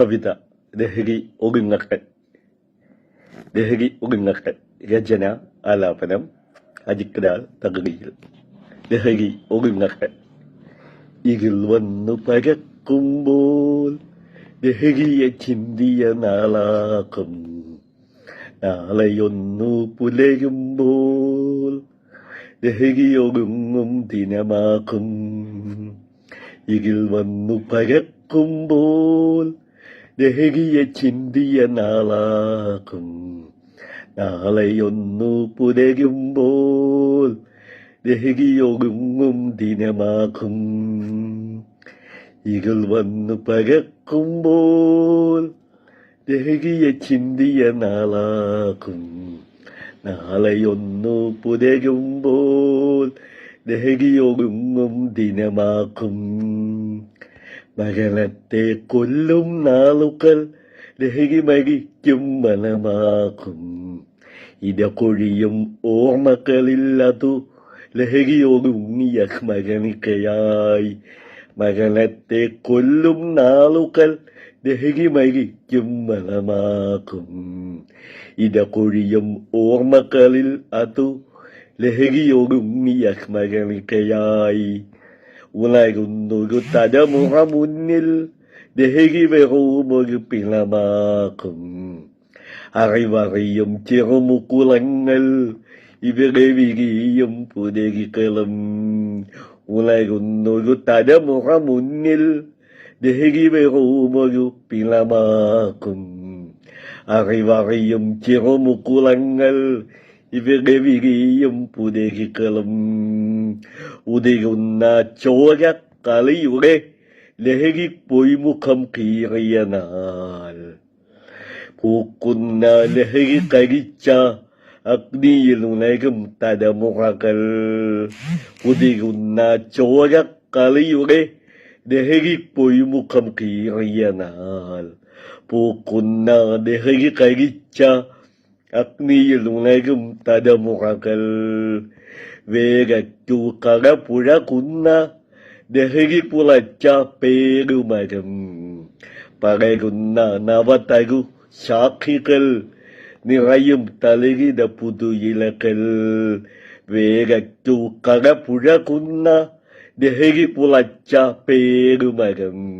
കവിത ലഹരി ഒടുങ്ങട്ടെ. ലഹരി ഒടുങ്ങട്ടെ. രചന ആലാപനം അജിക്കലാൽ തകഴിയിൽ ലഹരി ഒടുങ്ങട്ടെ. ഇരുൾ വന്നു പരക്കുമ്പോൾ ലഹരിയെ ചിന്തിയ നാളാക്കും നാളെയൊന്നു പുലരുമ്പോൾ ലഹരിയൊടുങ്ങും ദിനമാക്കും ഇരുൾ വന്നു പരക്കുമ്പോൾ ലഹരിയെ ചിന്തിയ നാളാകും. നാളെയൊന്നു പുലരുമ്പോൾ ലഹരിയൊടുങ്ങും ദിനമാകും. ഇരുൾ വന്നു പകക്കുമ്പോൾ ദഹകിയ ചിന്തിയ നാളാകും. നാളെയൊന്നു പുലരുമ്പോൾ ലഹരിയൊടുങ്ങും ദിനമാക്കും മരണത്തെ കൊല്ലും നാളുകൾ ലഹരി മരിക്കും മനമാക്കും ഇടകൊഴിയും ഓർമ്മകളില്ലതു ഉണ്ണിയ സ്മരണിക്കയായി മരണത്തെ കൊല്ലും നാളുകൾ ലഹരി മരിക്കും മനമാക്കും ഇടകൊഴിയും ഓർമ്മകളിൽ അതു ലഹരിയൊടുങ്ങിയ സ്മരണിക്കയായി ഉണരുന്നൊരു തലമുറ മുന്നിൽ ലഹരി വെറുമൊരു പിളമാക്കും അറിവറിയും ചെറുമുക്കുളങ്ങൾ ഇവിടെ വിരിയും പുലരികളും ഉലകുന്നൊരു തലമുറ മുന്നിൽ ലഹരി വെറുമൊരു പിളമാക്കും അറിവറിയും ചെറുമുക്കുളങ്ങൾ ഇവരുടെ വിരിയും പുലരികളും ഉതിരുന്ന ചോര കളിയുടെ ലഹരി പൊയ്മുഖം കീറിയ നാൾ. പൂക്കുന്ന ലഹരി കരിച്ച അഗ്നിയിൽ ഉണരും തലമുറകൾ. ഉതിരുന്ന ചോര കളിയുടെ ലഹരി പൊയ്മുഖം കീറിയ നാൾ. പൂക്കുന്ന ലഹരി കരിച്ച അഗ്നിയിൽ ഉണരും തലമുറകൾ. വേഗറ്റു കടപുഴ കുന്ന ലഹരി പുളച്ച പേരുമരം. പകരുന്ന നവതരു ശാഖികൾ നിറയും തളിരിത പുതുയിലകൾ. വേഗറ്റു കടപുഴ കുന്ന ലഹരി പുളച്ച പേരുമരം.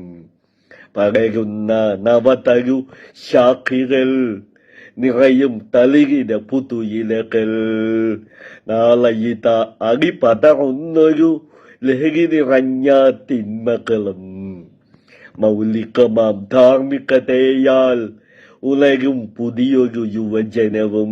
പകരുന്ന നവതരു സാക്ഷികൾ നിറയും തളിരിന പുതുയിലകൾ നാളയിത അടിപതറുന്നൊരു ലഹരി നിറഞ്ഞ തിന്മകളും മൗലികമാം ധാർമ്മികതയാൽ ഉലരും പുതിയൊരു യുവജനവും